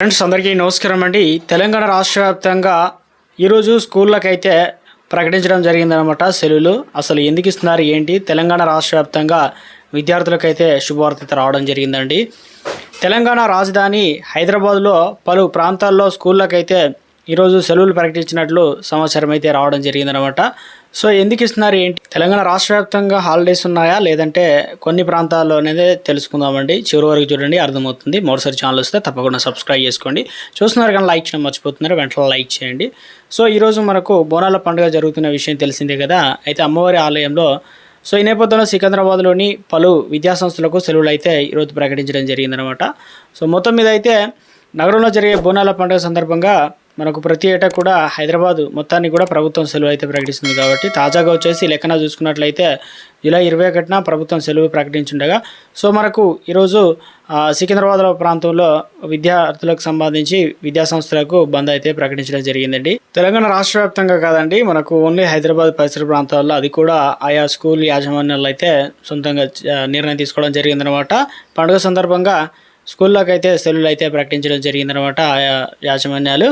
Friends అందరికీ నమస్కారం అండి. తెలంగాణ రాష్ట్ర వ్యాప్తంగా ఈరోజు స్కూళ్ళకైతే ప్రకటించడం జరిగిందనమాట సెలవులు. అసలు ఎందుకు ఇస్తున్నారు ఏంటి? తెలంగాణ రాష్ట్ర వ్యాప్తంగా విద్యార్థులకైతే శుభవార్త రావడం జరిగిందండి. తెలంగాణ రాజధాని హైదరాబాద్లో పలు ప్రాంతాల్లో స్కూళ్ళకైతే ఈరోజు సెలవులు ప్రకటించినట్లు సమాచారం అయితే రావడం జరిగిందనమాట సో ఎందుకు ఇస్తున్నారు ఏంటి? తెలంగాణ రాష్ట్ర వ్యాప్తంగా హాలిడేస్ ఉన్నాయా? లేదంటే కొన్ని ప్రాంతాల్లో అనేది తెలుసుకుందామండి. చివరి వరకు చూడండి అర్థమవుతుంది. మరోసారి ఛానల్ వస్తే తప్పకుండా సబ్స్క్రైబ్ చేసుకోండి. చూస్తున్నారు కానీ లైక్ చేయడం మర్చిపోతున్నారు వెంటనే లైక్ చేయండి. సో ఈరోజు మనకు బోనాల పండుగ జరుగుతున్న విషయం తెలిసిందే కదా? అయితే అమ్మవారి ఆలయంలో సో ఈ నేపథ్యంలో సికింద్రాబాద్లోని పలు విద్యాసంస్థలకు సెలవులు అయితే ఈరోజు ప్రకటించడం జరిగిందనమాట సో మొత్తం మీద అయితే నగరంలో జరిగే బోనాల పండుగ సందర్భంగా మనకు ప్రతి ఏటా కూడా హైదరాబాద్ మొత్తాన్ని కూడా ప్రభుత్వం సెలవు అయితే ప్రకటిస్తుంది కాబట్టి తాజాగా వచ్చేసి లెక్కన చూసుకున్నట్లయితే జూలై ఇరవై ఒకటిన ప్రభుత్వం సెలవు ప్రకటించుండగా సో మనకు ఈరోజు సికింద్రాబాద్ ప్రాంతంలో విద్యార్థులకు సంబంధించి విద్యా సంస్థలకు బంద్ అయితే ప్రకటించడం జరిగిందండి. తెలంగాణ రాష్ట్ర వ్యాప్తంగా కాదండి మనకు ఓన్లీ హైదరాబాద్ పరిసర ప్రాంతాల్లో అది కూడా ఆయా స్కూల్ యాజమాన్యాలు అయితే సొంతంగా నిర్ణయం తీసుకోవడం జరిగిందనమాట పండుగ సందర్భంగా స్కూల్లోకి అయితే సెలవులు అయితే ప్రకటించడం జరిగిందనమాట ఆయా యాజమాన్యాలు.